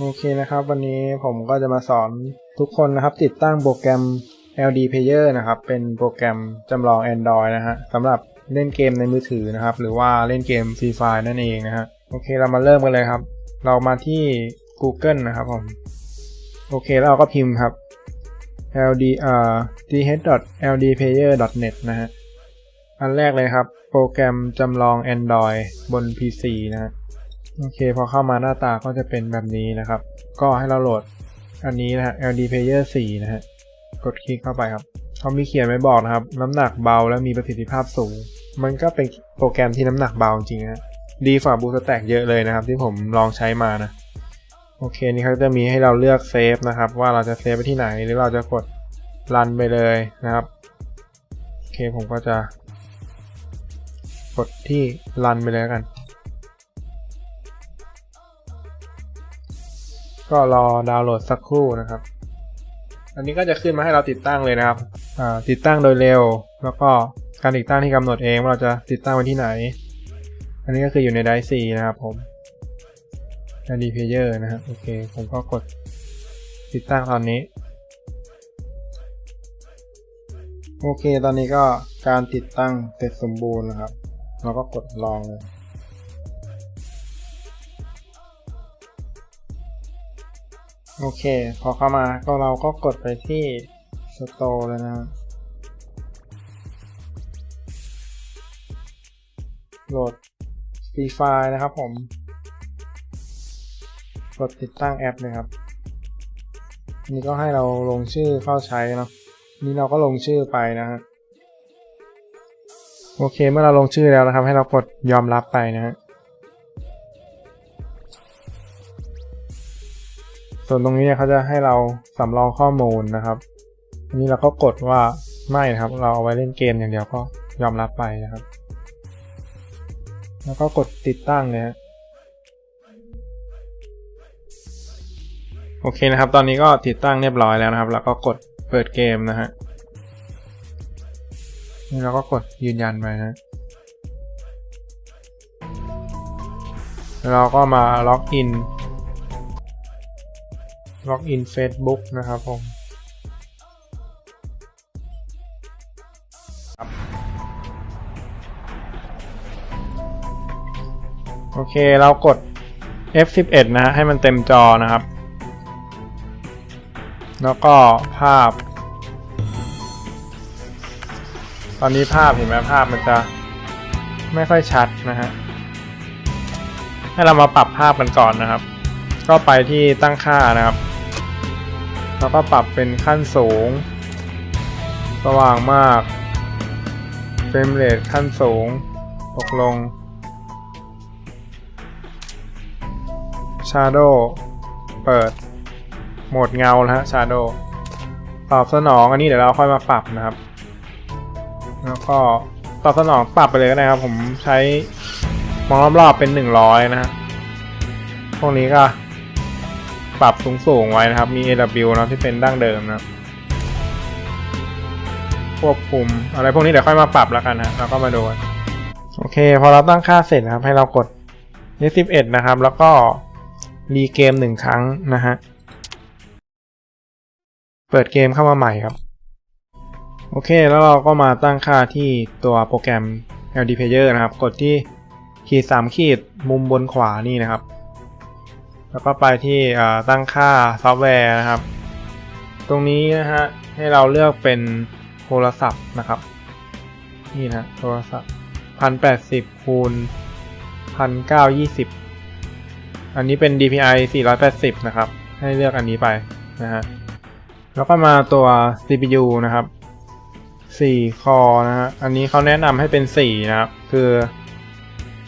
โอเคนะครับ วันนี้ผมก็จะมาสอนทุกคนนะครับ ติดตั้งโปรแกรม LD Player นะครับ เป็นโปรแกรมจำลอง Android นะฮะสำหรับเล่นเกมในมือถือนะครับ หรือว่าเล่นเกม Free Fire นั่นเองนะฮะโอเคเรามาเริ่มกันเลยครับ เรามาที่ Google นะครับผม โอเคแล้วเราก็พิมพ์ครับ ld อ่า th.ldplayer.net นะฮะ อันแรกเลยครับ โปรแกรมจำลอง Android บน PC นะฮะ โอเคพอเข้ามาหน้าตาก็จะเป็นแบบนี้นะครับ ก็ให้เราโหลดอันนี้นะฮะ LD Player 4 นะฮะ กดคลิกเข้าไปครับเขามีเขียนไว้บอกนะครับ น้ำหนักเบาและมีประสิทธิภาพสูง มันก็เป็นโปรแกรมที่น้ำหนักเบาจริงๆนะดีฝ่าบูสแต็กเยอะเลยนะครับ ที่ผมลองใช้มานะ โอเคนี่เขาจะมีให้เราเลือกเซฟนะครับ ว่าเราจะเซฟไปที่ไหนหรือเราจะกดรันไปเลยนะครับ โอเคผมก็จะ กดที่รันไปเลยแล้วกัน ก็รอดาวน์โหลดสักครู่นะครับ อันนี้ก็จะขึ้นมาให้เราติดตั้งเลยนะครับติดตั้งโดยเร็ว แล้วก็การติดตั้งที่กำหนดเองว่าเราจะติดตั้งไว้ที่ไหน อันนี้ก็คืออยู่ในไดซีนะครับผม d Player นะครับโอเค ผมก็กดติดตั้งตอนนี้ โอเค ตอนนี้ก็การติดตั้งเสร็จสมบูรณ์นะครับ เราก็กดลองเลย โอเค พอเข้ามาก็เราก็กดไปที่ Store เลยนะโหลดฟรีไฟล์นะครับผม กดติดตั้งแอปเลยครับ นี่ก็ให้เราลงชื่อเข้าใช้เนาะนี่เราก็ลงชื่อไปนะฮะโอเค เมื่อเราลงชื่อแล้วนะครับ ให้เรากดยอมรับไปนะฮะ ส่วนตรงนี้เขาจะให้เราสำรองข้อมูลนะครับนนี้เราก็กดว่าไม่นะครับ เราเอาไว้เล่นเกมอย่างเดียวก็ยอมรับไปนะครับ แล้วก็กดติดตั้งเลยฮะโอเคนะครับ ตอนนี้ก็ติดตั้งเรียบร้อยแล้วนะครับ แล้วก็กดเปิดเกมนะฮะนี่เราก็กดยืนยันไปนะแล้วเราก็มาล็อกอิน ล็อกอิน Facebook นะครับผมโอเค เรากด F11 นะฮะให้มันเต็มจอนะครับ แล้วก็ภาพ ตอนนี้ภาพเห็นไหมภาพมันจะไม่ค่อยชัดนะฮะ ให้เรามาปรับภาพกันก่อนนะครับ ก็ไปที่ตั้งค่านะครับ แล้วก็ปรับเป็นขั้นสูง สว่างมากเฟรมเรทขั้นสูงตกลง Shadow เปิด โหมดเงานะฮะ Shadow ตอบสนองอันนี้เดี๋ยวเราค่อยมาปรับนะครับ แล้วก็ตอบสนองปรับไปเลยก็ได้ครับ ผมใช้มองรอบๆเป็น 100 นะฮะพวกนี้ก็ ปรับสูงๆไว้นะครับ มี AW นะที่เป็นดั้งเดิมนะครับควบคุม อะไรพวกนี้เดี๋ยวค่อยมาปรับแล้วกันนะแล้วก็มาดูกันโอเค พอเราตั้งค่าเสร็จนะครับ ให้เรากด F11 นะครับ แล้วก็รีเกมหนึ่งครั้งนะฮะ เปิดเกมเข้ามาใหม่ครับ โอเค แล้วเราก็มาตั้งค่าที่ตัวโปรแกรม LD Player นะครับ กดที่ขีดสามขีดมุมบนขวานี่นะครับ แล้วก็ไปที่ตั้งค่าซอฟต์แวร์นะครับ ตรงนี้นะฮะให้เราเลือกเป็นโทรศัพท์นะครับนี่นะโทรศัพท์พันแปดสิบคูณพันเก้ายี่สิบอันนี้เป็น DPI 480 นะครับ ให้เลือกอันนี้ไปนะฮะแล้วก็มาตัว CPU นะครับ 4 คอนะฮะ อันนี้เขาแนะนำให้เป็น 4 นะครับ คือ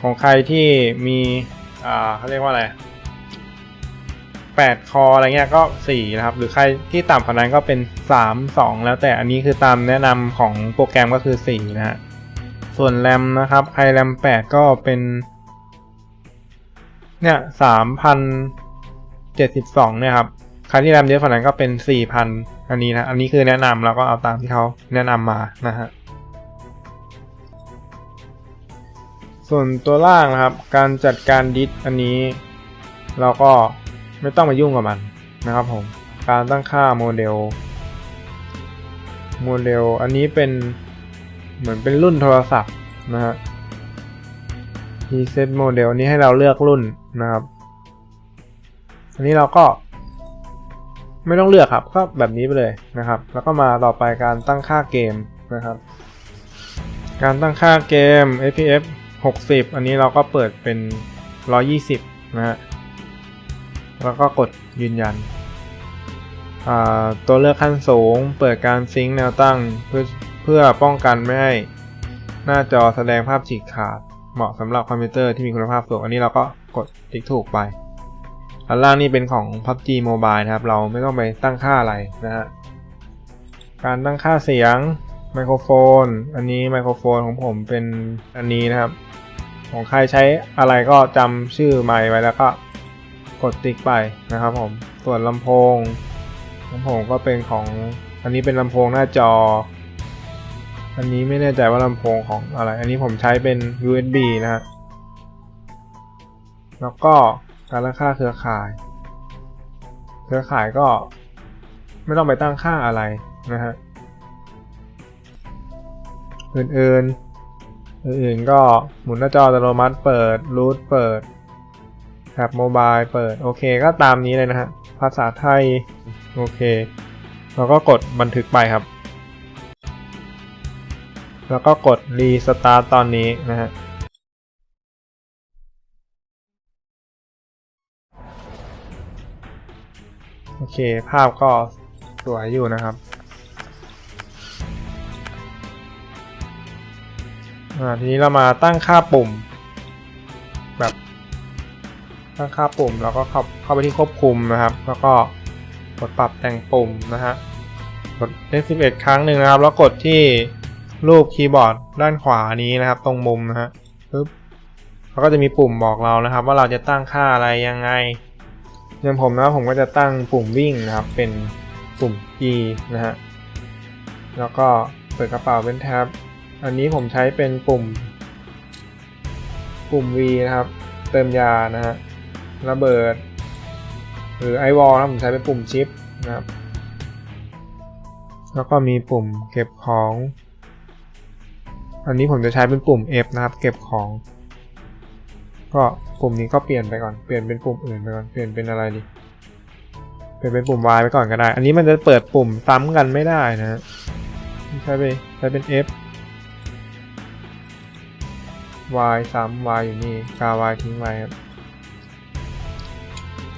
ของใครที่มี อ่าเขาเรียกว่าอะไร 8 คออะไรเงี้ยก็ 4 นะครับ หรือใครที่ต่ำกว่านั้นก็เป็น 3 2 แล้วแต่อันนี้คือตามแนะนำของโปรแกรมก็คือ 4 นะฮะ ส่วนแรมนะครับใครแรม 8 ก็เป็น เนี่ยสามพันเจ็ดสิบสองเนี่ยครับใครที่แรมเยอะกว่านั้นก็เป็นสี่พันอันนี้นะ อันนี้คือแนะนำแล้วก็เอาตามที่เขาแนะนำมานะฮะส่วนตัวล่างนะครับ การจัดการดิสอันนี้ เราก็ ไม่ต้องมายุ่งกับมันนะครับผม การตั้งค่าโมเดล โมเดลอันนี้เป็นเหมือนเป็นรุ่นโทรศัพท์นะฮะ preset โมเดลอันนี้ให้เราเลือกรุ่นนะครับ อันนี้เราก็ ไม่ต้องเลือกครับ ก็แบบนี้ไปเลยนะครับ แล้วก็มาต่อไปการตั้งค่าเกมนะครับ การตั้งค่าเกม FPS 60 อันนี้เราก็เปิดเป็น 120 นะฮะ แล้วก็กดยืนยัน ตัวเลือกขั้นสูง เปิดการซิงค์แนวตั้งเพื่อเพื่อป้องกันไม่ให้หน้าจอแสดงภาพฉีกขาด เหมาะสำหรับคอมพิวเตอร์ที่มีคุณภาพสูง อันนี้เราก็กดติ๊กถูกไปอันล่างนี่เป็นของ PUBG Mobile นะครับ เราไม่ต้องไปตั้งค่าอะไรนะฮะ การตั้งค่าเสียงไมโครโฟน อันนี้ไมโครโฟนของผมเป็นอันนี้นะครับ ของใครใช้อะไรก็จำชื่อไมค์ไว้แล้วก็ กดติ๊กไปนะครับผม ส่วนลำโพงลำโพงก็เป็นของ อันนี้เป็นลำโพงหน้าจอ อันนี้ไม่แน่ใจว่าลำโพงของอะไร อันนี้ผมใช้เป็น USB นะฮะ แล้วก็การตั้งค่าเครือข่าย เครือข่ายก็ไม่ต้องไปตั้งค่าอะไรนะฮะ อื่นๆ อื่นๆก็หมุนหน้าจออัตโนมัติเปิดรูทเปิด แท็บโมบายเปิด โอเคก็ตามนี้เลยนะฮะ ภาษาไทย โอเคแล้วก็กดบันทึกไปครับ แล้วก็กดรีสตาร์ตตอนนี้นะฮะโอเค ภาพก็สวยอยู่นะครับทีนี้เรามาตั้งค่าปุ่ม ตั้งค่าปุ่ม แล้วก็เข้าเข้าไปที่ควบคุมนะครับ แล้วก็กดปรับแต่งปุ่มนะฮะกด F11 ครั้งหนึ่งนะครับ แล้วกดที่รูปคีย์บอร์ดด้านขวานี้นะครับ ตรงมุมนะฮะปึ๊บแล้วก็จะมีปุ่มบอกเรานะครับ ว่าเราจะตั้งค่าอะไรยังไงอย่างผมนะผมก็จะตั้งปุ่มวิ่งนะครับ เป็นปุ่ม E นะฮะแล้วก็เปิดกระเป๋าเป็นแท็บอันนี้ผมใช้เป็นปุ่ม ปุ่ม V นะครับ เติมยานะฮะ ระเบิด หรือไอวอลนะผมใช้เป็นปุ่มชิปนะครับ แล้วก็มีปุ่มเก็บของ อันนี้ผมจะใช้เป็นปุ่ม F นะครับ เก็บของ ก็ปุ่มนี้ก็เปลี่ยนไปก่อน เปลี่ยนเป็นปุ่มอื่นไปก่อน เปลี่ยนเป็นอะไรดี เปลี่ยนเป็นปุ่ม Y ไปก่อนก็ได้ อันนี้มันจะเปิดปุ่มซ้ำกันไม่ได้นะฮะใช้ไปใช้เป็น F y ซ้ำ y อยู่นี่กา y ทิ้งไว้ครับ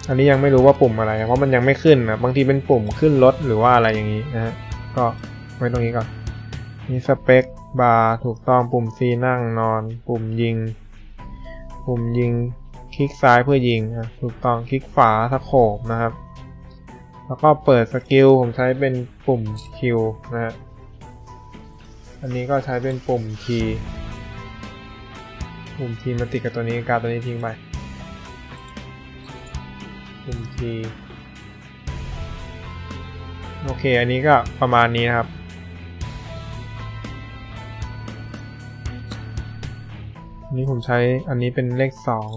อันนี้ยังไม่รู้ว่าปุ่มอะไร เพราะมันยังไม่ขึ้นนะบางทีเป็นปุ่มขึ้นรถหรือว่าอะไรอย่างนี้นะฮะก็ไว้ตรงนี้ก่อนมีสเปคบาร์ถูกต้องปุ่ม C นั่งนอน ปุ่มยิง ปุ่มยิงคลิกซ้ายเพื่อยิงนะถูกต้องคลิกขวาสโคบนะครับ แล้วก็เปิดสกิลผมใช้เป็นปุ่ม Q นะฮะอันนี้ก็ใช้เป็นปุ่ม T ปุ่ม T มาติดกับตัวนี้การตัวนี้ทิ้งไป โอเค อันนี้ก็ประมาณนี้นะครับ อันนี้ผมใช้อันนี้เป็นเลขสอง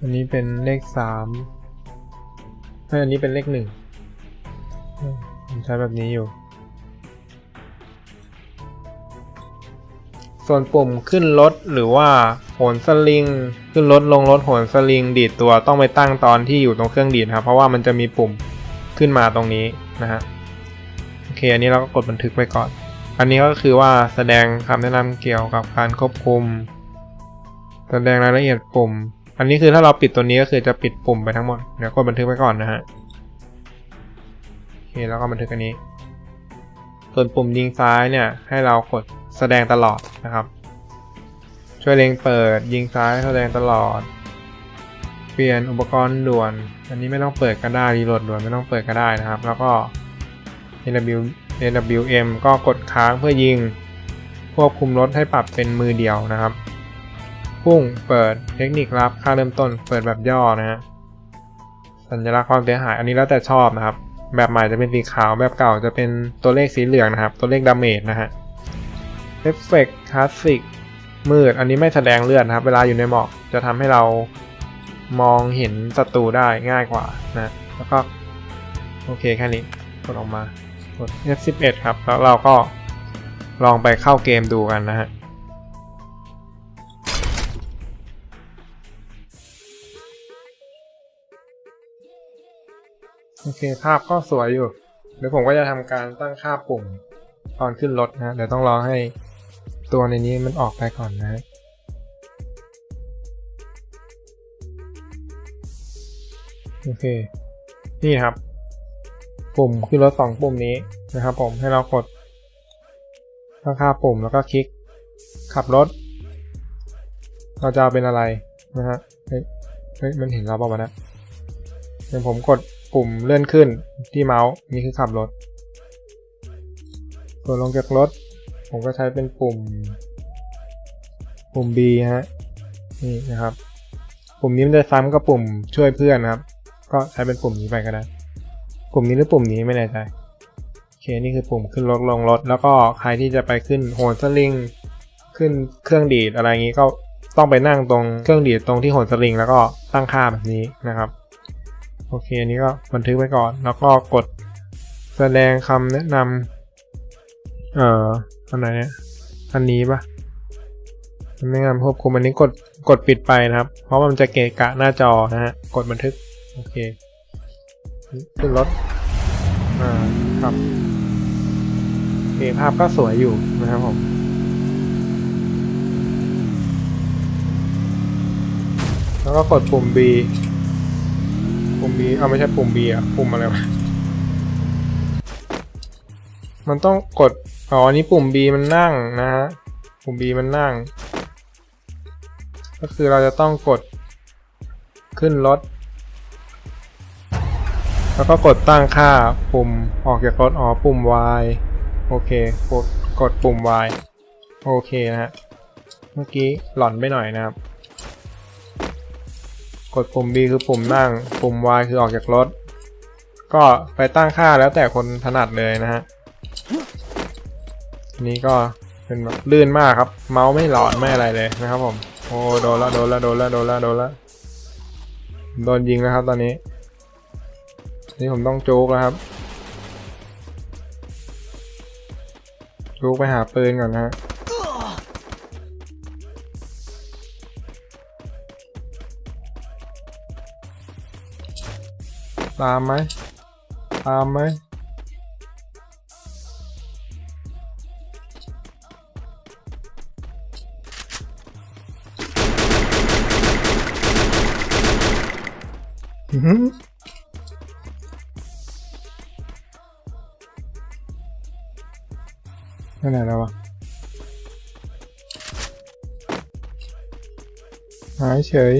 อันนี้เป็นเลขสามไม่อันนี้เป็นเลขหนึ่งผมใช้แบบนี้อยู่ ส่วนปุ่มขึ้นรถหรือว่า นสลิง ขึ้นรถลงรถโหนสลิง ดีดตัวต้องไปตั้งตอนที่อยู่ตรงเครื่องดีดครับเพราะว่ามันจะมีปุ่มขึ้นมาตรงนี้นะฮะโอเคอันนี้เราก็กดบันทึกไปก่อน อันนี้ก็คือว่าแสดงคำแนะนำเกี่ยวกับการควบคุม แสดงรายละเอียดปุ่ม อันนี้คือถ้าเราปิดตัวนี้ก็คือจะปิดปุ่มไปทั้งหมดเดี๋ยวกดบันทึกไปก่อนนะฮะโอเคแล้วก็บันทึกอันนี้ ส่วนปุ่มยิงซ้ายเนี่ยให้เรากดแสดงตลอดนะครับ ช่วยเล็งเปิด ยิงซ้ายแสดงตลอด เปลี่ยนอุปกรณ์ด่วน อันนี้ไม่ต้องเปิดก็ได้รีโหลดด่วนไม่ต้องเปิดก็ได้นะครับ แล้วก็ AW AWM ก็กดค้างเพื่อยิง ควบคุมรถให้ปรับเป็นมือเดียวนะครับ พุ่งเปิดเทคนิครับค่าเริ่มต้น เปิดแบบย่อนะฮะสัญลักษณ์ความเสียหายอันนี้แล้วแต่ชอบนะครับ แบบใหม่จะเป็นสีขาวแบบเก่าจะเป็นตัวเลขสีเหลืองนะครับ ตัวเลขดาเมจนะฮะเอฟเฟกต์คลาสสิก มืด อันนี้ไม่แสดงเลือดนะครับ เวลาอยู่ในหมอกจะทำให้เรามองเห็นศัตรูได้ง่ายกว่านะ แล้วก็ โอเคแค่นี้กดออกมากด F11 ครับ แล้วเราก็ลองไปเข้าเกมดูกันนะฮะโอเค ภาพก็สวยอยู่ เดี๋ยวผมก็จะทำการตั้งค่าปุ่มตอนขึ้นรถนะ เดี๋ยวต้องรอให้ ตัวในนี้มันออกไปก่อนนะ โอเค นี่ครับ ปุ่มขึ้นรถสองปุ่มนี้นะครับผมให้เรากดตั้งค่าปุ่มแล้วก็คลิก ขับรถ เราจะเป็นอะไรนะฮะเฮ้ยเฮ้ยมันเห็นเราเปล่าวะนะเดี๋ยวผมกดปุ่มเลื่อนขึ้นที่เมาส์นี่คือขับรถส่วนลงจากรถ ผมก็ใช้เป็นปุ่ม ปุ่ม B ฮะ นี่นะครับ ปุ่มนี้มันจะซ้ำกับปุ่มช่วยเพื่อนนะครับ ก็ใช้เป็นปุ่มนี้ไปก็ได้ ปุ่มนี้หรือปุ่มนี้ไม่แน่ใจ โอเค นี่คือปุ่มขึ้นรถลงรถ แล้วก็ใครที่จะไปขึ้นโหนสลิง ขึ้นเครื่องดีดอะไรอย่างนี้ก็ต้องไปนั่งตรงเครื่องดีดตรงที่โหนสลิง แล้วก็ตั้งค่าแบบนี้นะครับ โอเค อันนี้ก็บันทึกไว้ก่อน แล้วก็กดแสดงคำแนะนำเอ่อ อันไหนเนี่ยอันนี้ปะคำแนะนควบคุมอันนี้กดกดปิดไปนะครับ เพราะว่ามันจะเกะกะหน้าจอนะฮะ กดบันทึก โอเค ขึ้นรถ อ่า ครับ โอเค ภาพก็สวยอยู่นะครับผมแล้วก็กดปุ่ม B ปุ่ม B เอาไม่ใช่ปุ่ม B อะ ปุ่มอะไรวะ มันต้องกด อ๋อนนี้ปุ่ม B มันนั่งนะฮะ ปุ่ม B มันนั่ง ก็คือเราจะต้องกดขึ้นรถ แล้วก็กดตั้งค่าปุ่มออกจากรถอ๋อปุ่ม Y โอเค กดกดปุ่ม Y โอเคนะฮะ เมื่อกี้หล่อนไปหน่อยนะครับ กดปุ่ม B คือปุ่มนั่ง ปุ่ม Y คือออกจากรถ ก็ไปตั้งค่าแล้วแต่คนถนัดเลยนะฮะ นี่ก็เป็นแบบลื่นมากครับ เมาส์ไม่หลอนไม่อะไรเลยนะครับผม โอ้โดนละโดนละโดนละโดนละโดนละโดนยิงแล้วครับ ตอนนี้ นี่ผมต้องจูกแล้วครับจูกไปหาปืนก่อนนะฮะตามไหมตามไหม นั่นไหนแล้ววะหายเฉย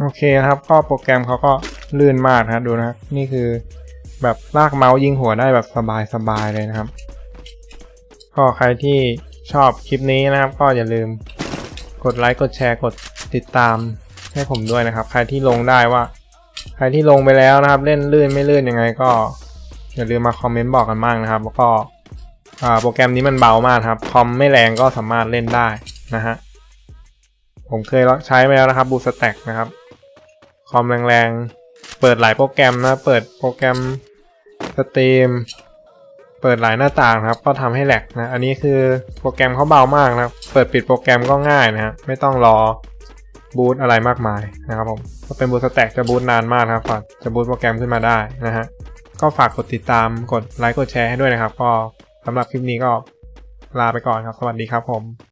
โอเคครับ ก็โปรแกรมเขาก็ลื่นมากนะครับดูนะครับ นี่คือแบบลากเมาส์ยิงหัวได้แบบสบายๆเลยนะครับ ก็ใครที่ชอบคลิปนี้นะครับ ก็อย่าลืมกดไลค์ กดแชร์ กดติดตาม ให้ผมด้วยนะครับ ใครที่ลงได้ว่า ใครที่ลงไปแล้วนะครับ เล่นลื่นไม่ลื่นยังไงก็อย่าลืมมาคอมเมนต์บอกกันบ้างนะครับ แล้วก็โปรแกรมนี้มันเบามากครับ คอมไม่แรงก็สามารถเล่นได้นะฮะ ผมเคยใช้มาแล้วนะครับบูสแต็กนะครับ คอมแรงๆ เปิดหลายโปรแกรมนะ เปิดโปรแกรมสตรีม เปิดหลายหน้าต่างครับ ก็ทำให้แหลกนะ อันนี้คือโปรแกรมเขาเบามากนะครับเปิดปิดโปรแกรมก็ง่ายนะฮะ ไม่ต้องรอ บูตอะไรมากมายนะครับผมถ้าเป็นบูสแต็กจะบูตนานมากครับก่อนจะบูตโปรแกรมขึ้นมาได้นะฮะก็ฝากกดติดตามกดไลค์กดแชร์ให้ด้วยนะครับ ก็สำหรับคลิปนี้ก็ลาไปก่อนครับ สวัสดีครับผม